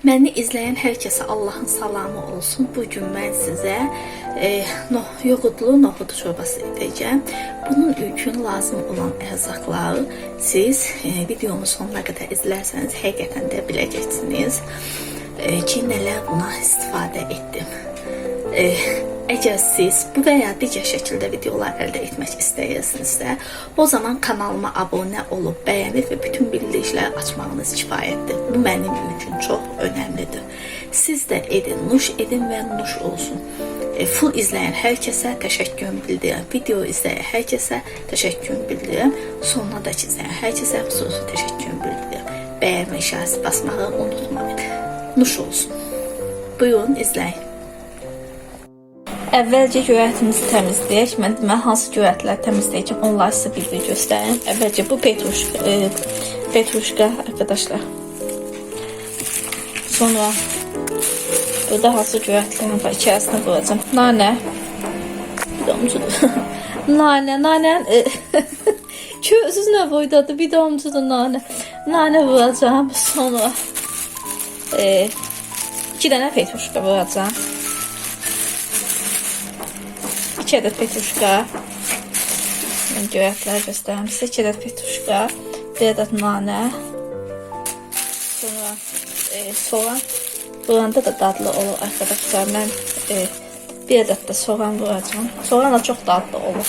Məni izləyən hər kəsə Allahın salamı olsun. Bu gün mən sizə e, no, yoğurtlu nohud şorbası edəcəm. Bunun üçün lazım olan ərzaqları siz e, videomu sonuna qədər izlərsəniz həqiqətən də biləcəksiniz e, ki, nələr buna istifadə etdim. E, əgər siz bu və ya digər şəkildə videolar əldə etmək istəyirsinizsə, o zaman kanalıma abunə olub, bəyənib və bütün bildirişləri açmağınız kifayətdir. Bu mənim üçün çox önəmlidir. Siz də edin, nuş edin və nuş olsun. E, full izləyən hər kəsə təşəkkürümü. Video izləyən hər kəsə təşəkkürümü bildirirəm. Sonuna da izləyən hər kəsə xüsusi təşəkkürümü bildirirəm. Bəyənmə işarəsi basmağı unutmayın. Nuş olsun. Buyurun izləyin. Əvvəlcə göyərtimizi təmizləyək. Mən demək hansı göyərtləri təmizləyəcəm, onları sizə bir bir göstərim. Əvvəlcə bu petruşka, e, petruşka arkadaşlar. Sonra burada hansı göyərtlərim var, içərisinə qoyacağım. Nane. Bidomcudur. nane, nane. E, Közünə boydadı, bidomcudur nane. Nane vuracağım. Sonra e, iki dənə petruşka vuracağım. 2 adet petruşka. Ben göyərtləri göstərim sizə. 2 adet petruşka, 1 adet nane. Sonra e, soğan. Buranda da dadlı olur arkadaşlar. Mən e, 1 adet de soğan vuracağım. Soğan da çok dadlı olur.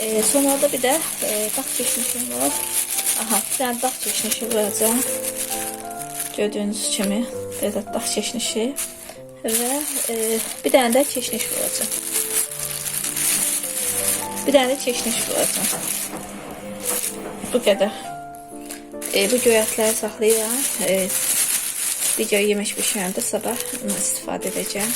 E, sonra da bir de e, dağ çeşnişim var. Aha, bir tane dağ çeşnişi vuracağım. Gördüğünüz kimi bir adet dağ çeşnişi. Ve e, bir tane de çeşniş vuracağım. Bir tane de çeşniş vuracağım. Bu kadar. E, bu göyətləri saxlayıram. E, video yemiş bişirəndə sabah ondan istifadə edəcəm.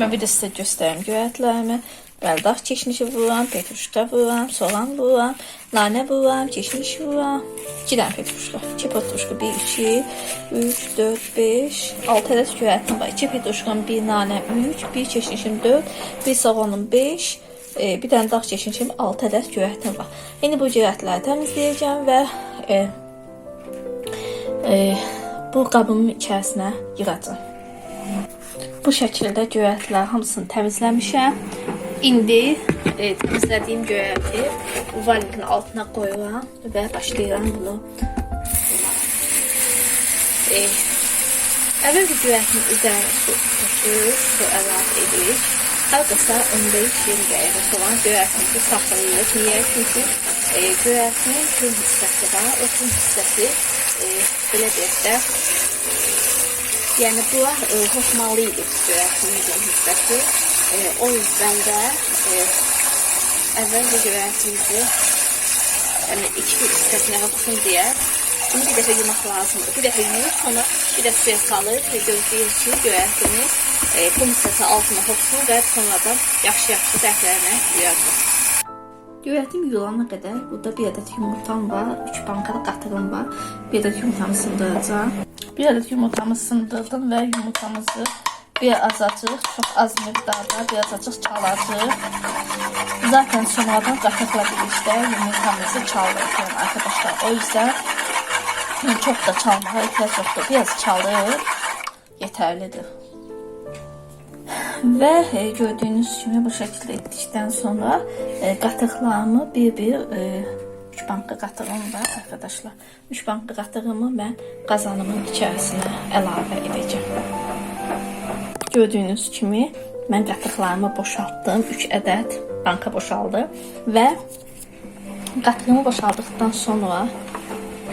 Mən bir də sizə göstərim göyətlərimi. Bəldaq çeşnişi vururam, petruşka vururam, soğan vururam, nane vururam, çeşniş vururam. 2 dənə petruşka. 2 petruşka, 1, 2, 3, 4, 5, 6 ədəd göyərtim var. 2 petruşkam, 1 nane, 3, 1 çeşnişim 4, 1 soğanım 5, e, bir dənə dağ çeşnişim 6 ədəd göyərtim var. İndi bu göyərtləri təmizləyəcəm və e, e, bu qabımın içərisinə yığacağam. Bu şəkildə göyərtilər hamısını təmizləmişəm. İndi e, təmizlədiyim göyərti valikin altına qoyuram və başlayıram bunu. E, əvvəlcə göyərtin üzərinə su tökür, su əlavə edirik. Hardasa 15-20 dəqiqə sonra göyərtimizi saxlayırıq. Niyə? Çünki e, göyərtinin kül hissəsi var. O kül hissəsi e, belə deyək də Yani bu e, hoşmalıydı göyərtimizin hissəsi. E, o yüzden de e, əvvəlcə göyərtimizi yani iki hissəsinə hopsun diye bunu bir dəfə yumaq lazımdır. Bir dəfə yuyup sonra bir də suya salır və gözləyirik ki göyərtimiz e, kum hissəsi altına hopsun və sonradan yaxşı-yaxşı dəflərinə yuyacaq. Göyərtim yuyulana qədər burada bir adet yumurtam var, 3 bankalı qatığım var. Bir adet yumurtamı sındıracağım. Bir adet yumurtamı sındırdım ve yumurtamızı bir azacık, çok az miktarda bir azacık çalacağıq. Zaten sonradan qatıqla birlikdə yumurtamızı çaldırıyorum arkadaşlar. O yüzden çok da çalmağa ihtiyaç yoktur. Biraz çalır, yeterlidir. Ve e, gördüğünüz gibi bu şekilde ettikten sonra e, qatıqlarımı bir-bir e, 3 banka qatığım var arkadaşlar. 3 banka qatığımı mən qazanımın içərisinə əlavə edəcəm. Gördüyünüz kimi mən qatıqlarımı boşaltdım. 3 ədəd banka boşaldı və qatığımı boşaldıqdan sonra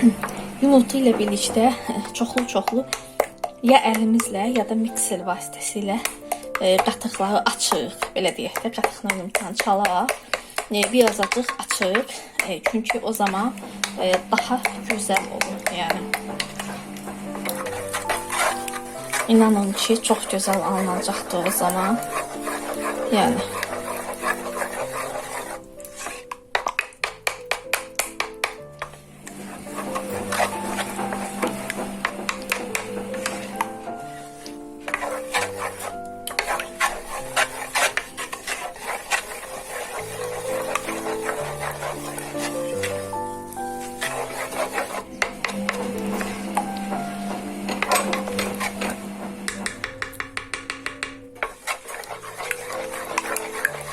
yumurta ilə birlikdə çoxlu-çoxlu ya əlimizlə ya da mikser vasitəsilə e, qatıqları açırıq. Belə deyək də qatıqla yumurtanı çalaraq e, biraz azıcık açıp e, çünkü o zaman daha güzel olur yani. İnanın ki çok güzel alınacaktır o zaman. Yani.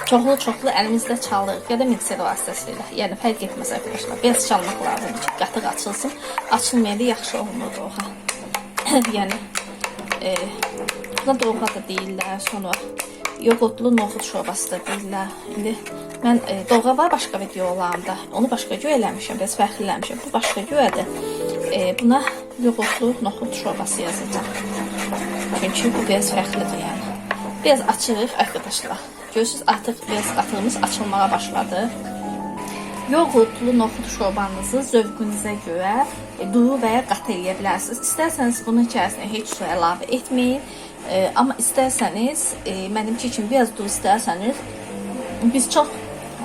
Çoxlu çoxlu əlimizdə çalırıq ya da mikser vasitəsilə. Yəni fərq etməz arkadaşlar. Biraz çalmaq lazımdır ki, qatıq açılsın. Açılmayanda yaxşı olmur doğa. yəni e, buna doğa da deyirlər, sonra yoğurtlu noxud şorbası da deyirlər. İndi mən e, doğa var başqa videolarımda. Onu başqa göy eləmişəm, biraz fərqlənmişəm. Bu başqa göyədir. E, buna yoğurtlu noxud şorbası yazacağam. Çünkü bu biraz fərqlidir yəni. Biraz açırıq arkadaşlar. Görürsünüz artıq biraz qatığımız açılmağa başladı. Yoğurtlu noxud şorbanızı zövqünüzə görə e, duru və ya qatı eləyə bilərsiniz. İstərsəniz bunun içərisinə heç su əlavə etməyin. E, amma istərsəniz, e, mənimki kimi biraz duru istərsəniz, biz çox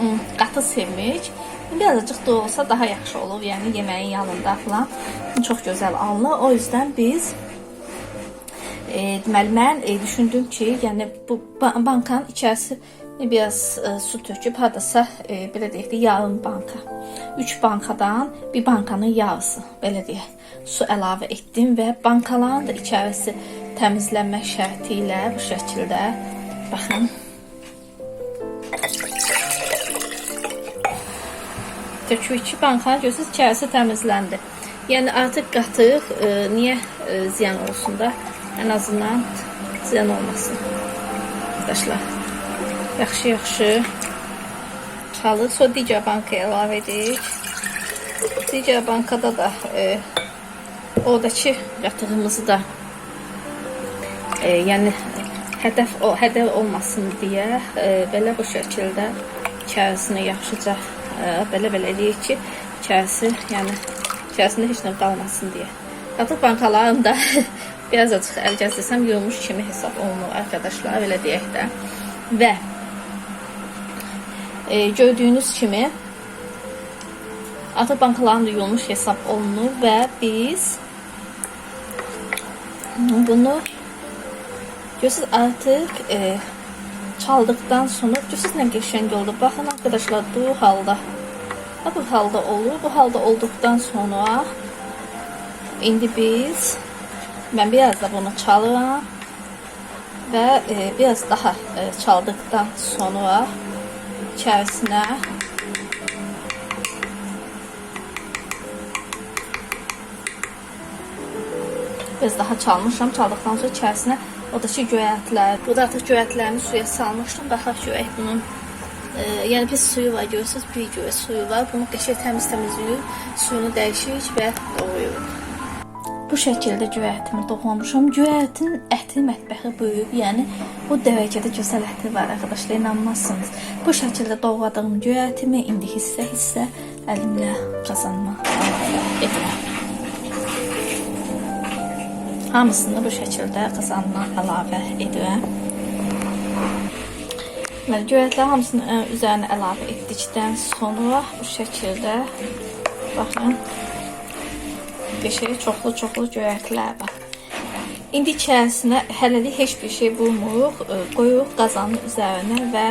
ım, qatı sevmirik. Birazcık da olsa daha yaxşı olur. Yəni yeməyin yanında falan çox gözəl alınır. O yüzden biz deməli mən e, düşündüm ki, yəni bu ba- bankanın içərisi biraz e, su töküb hardasa e, belə deyək də yarım banka. 3 bankadan bir bankanın yarısı belə deyək su əlavə etdim və bankaların da içərisi təmizlənmək şərti ilə bu şəkildə baxın Tökü iki bankanın görürsünüz içərisi təmizləndi. Yəni artıq qatıq e, niyə e, ziyan olsun da ən azından ziyan olmasın. Arkadaşlar yaxşı yaxşı çalır. Sonra digər bankaya əlavə edirik. Digər bankada da e, oradakı qatığımızı da e, yəni hədəf o hədəf olmasın deyə e, belə bu şəkildə içərisini yaxşıca e, belə belə eləyək ki, içərisi yəni içərisində heç nə qalmasın deyə. Qatıq bankalarım da biraz açıq əl gəzdirsəm yumuş kimi hesab olunur arkadaşlar, belə deyək də. Və e, gördüyünüz kimi Artıq bankaların da yolmuş hesab olunur və biz bunu görürsünüz artıq e, çaldıktan sonra görürsünüz nə qəşəng oldu. Baxın arkadaşlar bu halda Ha, bu halda olur. Bu halda olduktan sonra indi biz ben biraz da bunu çalıram ve e, biraz daha e, çaldıktan sonra içerisine biraz daha çalmışam. Çaldıktan sonra içerisine oradaki göyətlər, burada artıq göyətlərini suya salmışdım. Baxaq görək bunun e, yəni pis suyu var görürsünüz, bir göyə suyu var. Bunu qəşəng təmiz təmizləyib, suyunu dəyişirik və doğrayırıq. Bu şəkildə göyətimi doğramışam. Göyətin əti mətbəxi böyüyüb, yəni bu dərəcədə gözəl əti var arkadaşlar, inanmazsınız. Bu şəkildə doğradığım göyətimi indi hissə-hissə əlimlə qazanma edirəm. Hamısını bu şəkildə qazanma əlavə edirəm. Deməli, göyətlər hamısını ə, üzərinə əlavə etdikdən sonra bu şəkildə baxın qəşəng çoxlu-çoxlu göyətlər var. İndi içərisinə hələlik heç bir şey vurmuruq, ə, qoyuruq qazanın üzərinə və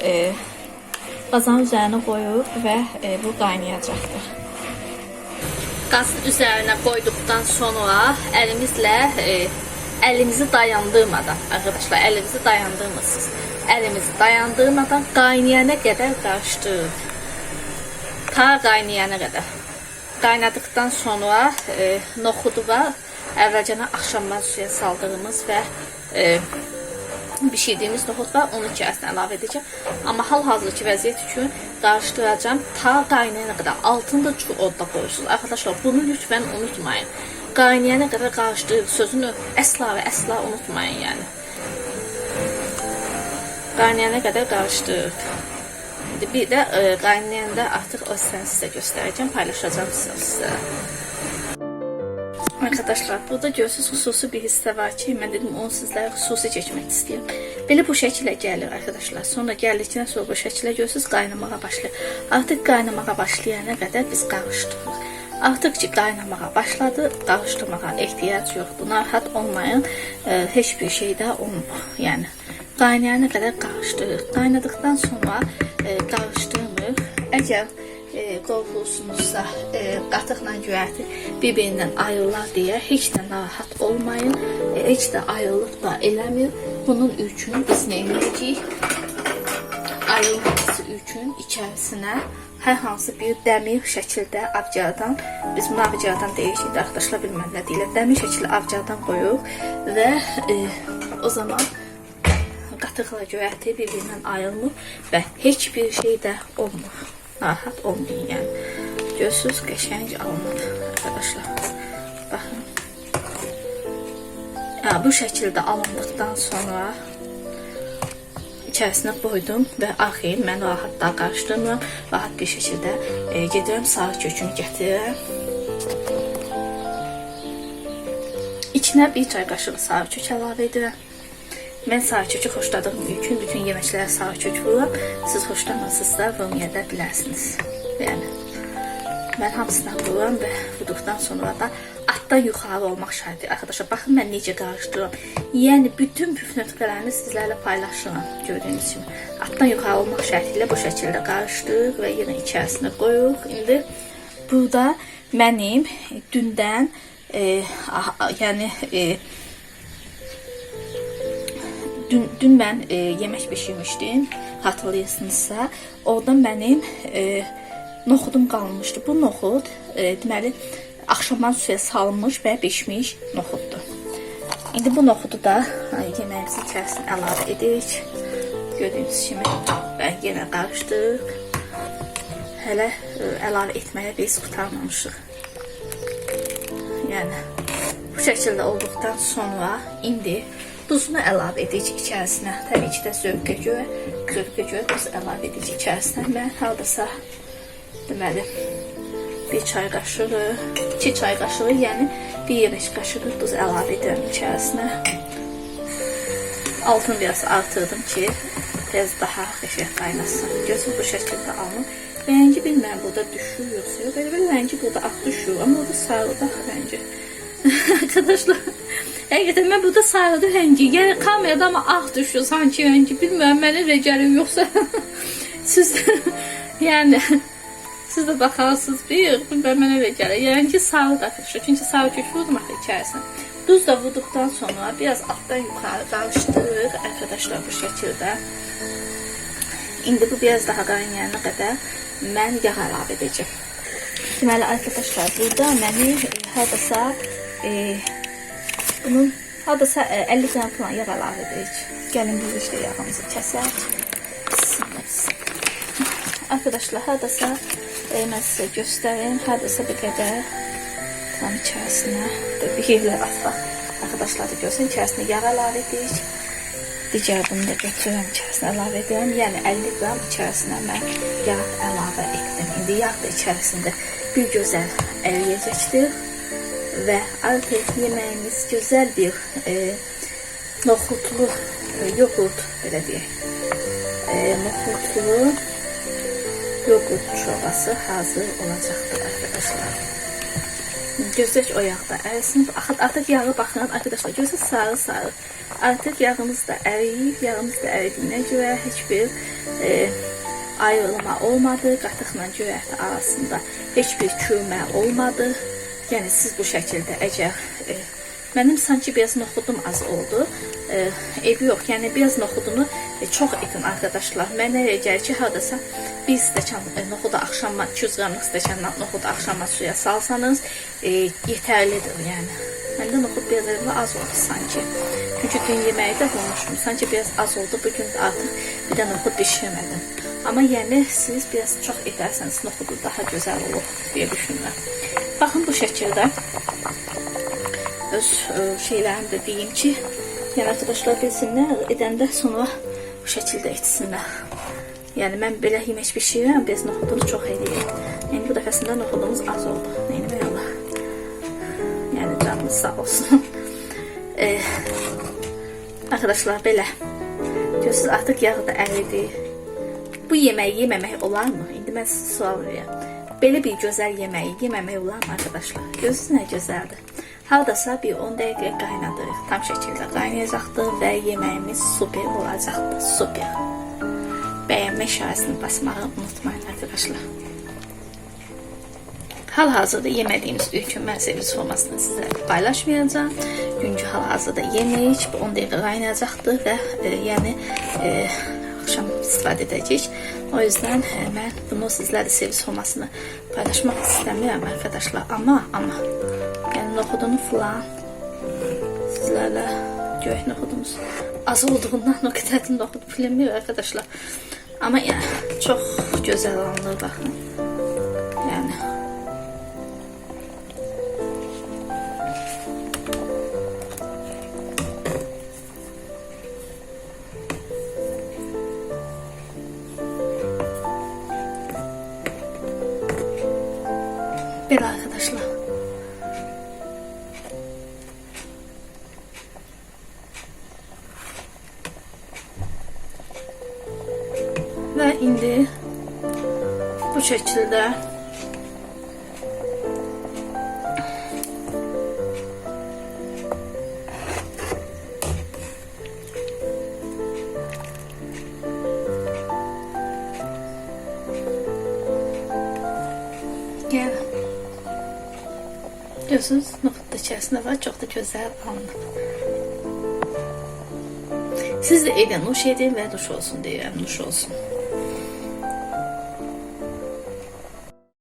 e, qazanın üzərinə qoyuruq və e, bu qaynayacaqdır. Qazın üzərinə qoyduqdan sonra əlimizlə e, əlimizi dayandırmadan arkadaşlar əlimizi dayandırmırsınız. Əlimizi dayandırmadan qaynayana qədər qarışdırın. Ta qaynayana qədər. Qaynadıqdan sonra e, noxudu var. Əvvəlcədən axşamdan suya saldığımız və e, bişirdiyimiz noxud var. Onu içərisinə əlavə edəcəm. Amma hal-hazırki vəziyyət üçün qarışdıracağam. Ta qaynayana qədər. Altını da çox odda qoyursunuz. Arkadaşlar bunu lütfən unutmayın. Qaynayana qədər qarışdırıb sözünü əsla və əsla unutmayın yəni. Qaynayana qədər qarışdırıb. Bir də e, qaynayanda artıq o səni sizə göstərəcəm, paylaşacağım sizə. Arkadaşlar burada görürsünüz xüsusi bir hissə var ki, mən dedim onu sizlərə xüsusi çəkmək istəyirəm. Belə bu şəkildə gəlir arkadaşlar. Sonra gəldikdən sonra bu şəkildə görürsünüz qaynamağa başlayır. Artıq qaynamağa başlayana qədər biz qarışdırırıq. Artıq ki qaynamağa başladı, qarışdırmağa ehtiyac yoxdur. Narahat olmayın. E, heç bir şey də olmur. Yəni qaynayana qədər qarışdırırıq. Qaynadıqdan sonra e, qarışdırmırıq. Əgər e, qorxursunuzsa e, qatıqla göyərti bir-birindən ayrılar deyə heç də narahat olmayın. E, heç də ayrılıq da eləmir. Bunun üçün biz nə ayrılması üçün içərisinə hər hansı bir dəmir şəkildə avcadan, biz bunu avcadan deyirik, indi arkadaşlar bilməm nə deyirlər, dəmir şəkildə avcadan qoyuq və e, o zaman qatıqla göyərti bir-birindən ayrılmır və heç bir şey də olmur. Narahat olmayın yəni. Görürsünüz, qəşəng alınır arkadaşlar. Baxın. Ha, bu şəkildə alındıqdan sonra içərisinə qoydum və axir mən rahat da qarışdırmıram. Rahat bir şəkildə e, gedirəm sarı kökünü gətirirəm. İçinə bir çay qaşığı sarı kök əlavə edirəm. Mən kökü xoşladığım üçün bütün yeməklərə kök vururam. Siz xoşlamırsınızsa vurmaya da bilərsiniz. Yəni mən hamısından vururam və vurduqdan sonra da altdan yuxarı olmaq şərti. Arkadaşlar baxın mən necə qarışdırıram. Yəni bütün püf nöqtələrimi sizlərlə paylaşıram gördüyünüz kimi. Altdan yuxarı olmaq şərti ilə bu şəkildə qarışdırırıq və yenə içərisinə qoyuruq. İndi burada mənim dündən e, yəni e, dün, dün mən e, yemək bişirmişdim. Hatırlayırsınızsa, orada mənim e, noxudum qalmışdı. Bu noxud e, deməli axşamdan suya salınmış və bişmiş noxuddur. İndi bu noxudu da yeməyimizin içərisinə əlavə edirik. Gördüyünüz kimi və yenə qarışdırıq. Hələ e, əlavə etməyə biz qurtarmamışıq. Yəni bu şəkildə olduqdan sonra indi duzunu əlavə edirik içərisinə. Təbii ki də zövqə görə, zövqə görə duz əlavə edirik içərisinə. Mən hardasa deməli bir çay qaşığı, iki çay qaşığı, yəni bir yemək qaşığı duz əlavə edirəm içərisinə. Altını biraz artırdım ki, biraz daha qəşəng qaynasın. Gözüm bu şəkildə alın. Rəngi bilmirəm burada düşür yoxsa yox. Belə bir rəngi burada ağ düşür, amma burada sarı da rəngi. Arkadaşlar, həqiqətən mən burada sarıdı rəngi. Yəni kamerada amma ağ düşür sanki rəngi. Bilmirəm mənə elə gəlir yoxsa siz yəni siz də baxarsınız bir, bilmem mənə elə gəlir. Yəni ki, sarı da arkadaşlar. Çünki sarı kök vurdum axı içərisinə. Duz da vurduktan sonra biraz alttan yukarı karıştırırıq arkadaşlar bu şəkildə. İndi bu biraz daha qaynayana qədər mən yağ əlavə edəcəm. Deməli arkadaşlar, burada məni hardasa e, bunun hardasa e, 50 qram falan yağ əlavə edirik. Gəlin biz işte yağımızı kəsək. Arkadaşlar hardasa e, mən sizə göstərim. Hardasa bir qədər tam içərisinə bir yerlə atla. Arkadaşlar da görsün içərisinə yağ əlavə edirik. Digər bunu da götürürəm içərisinə əlavə edirəm. Yəni 50 qram içərisinə mən yağ əlavə etdim. İndi yağ da içərisində bir gözəl əriyəcəkdir və artıq yeməyimiz gözəl bir e, noxudlu e, yoğurt belə deyək. E, noxudlu yoğurt çorbası hazır olacaqdır arkadaşlar. Gözlək o yağda ərisin. Artıq yağı baxın arkadaşlar. Gözü sarı sarı. Artıq yağımız da əriyib. Yağımız da əridiyinə görə heç bir e, ayrılma olmadı. Qatıqla göyərti arasında heç bir çürümə olmadı. Yəni siz bu şəkildə əgər e, Mənim sanki biraz noxudum az oldu. E, evi yox, yəni biraz noxudunu e, çox edin arkadaşlar. Mənə elə gəlir ki, hardasa bir stəkan e, noxudu axşama 200 qramlıq stəkandan noxudu axşama suya salsanız e, yetərlidir yəni. Məndə noxud biraz elə az oldu sanki. Çünki dün yeməyi də bulmuşdum. Sanki biraz az oldu. Bugün də artıq bir də noxud bişirmədim. Amma yəni siz biraz çox edərsəniz noxudu daha gözəl olur deyə düşünürəm. Baxın bu şəkildə öz e, şeylerimi de diyeyim ki yani arkadaşlar bilsinler edəndə sonra bu şəkildə etsinlər. Yəni mən belə yemək bişirirəm, biz noxudunu çox eləyir. Yəni bu dəfəsində noxudumuz az oldu. Neyini Allah. Yəni canınız sağ olsun. e, arkadaşlar belə. Görürsünüz artıq yağı da əridi. Bu yeməyi yeməmək olarmı? İndi mən sual verirəm. Belə bir gözəl yeməyi yeməmək olarmı arkadaşlar? Görürsünüz nə gözəldir. Hardasa bir 10 dəqiqə qaynadırıq. Tam şəkildə qaynayacaqdır və yeməyimiz super olacaqdır. Super. Bəyənmə işarəsini basmağı unutmayın arkadaşlar. Hal-hazırda yemədiyimiz üçün mən formasını sizə paylaşmayacağım. Günkü hal-hazırda bu 10 dəqiqə qaynayacaqdır və e, yəni e, axşam istifadə edəcəyik. O yüzden e, mən bunu sizlərlə servis olmasını paylaşmaq istəmirəm arkadaşlar. Amma amma yəni noxudunu falan sizlərlə göy noxudumuz az olduğundan o qədər də noxud bilinmir arkadaşlar. Amma yəni çox gözəl alınır baxın. Şəkildə Yəni Görüyorsunuz nohut içerisinde var. Çok da güzel alınıb. Siz de edin nuş edin ve nuş olsun diye nuş olsun.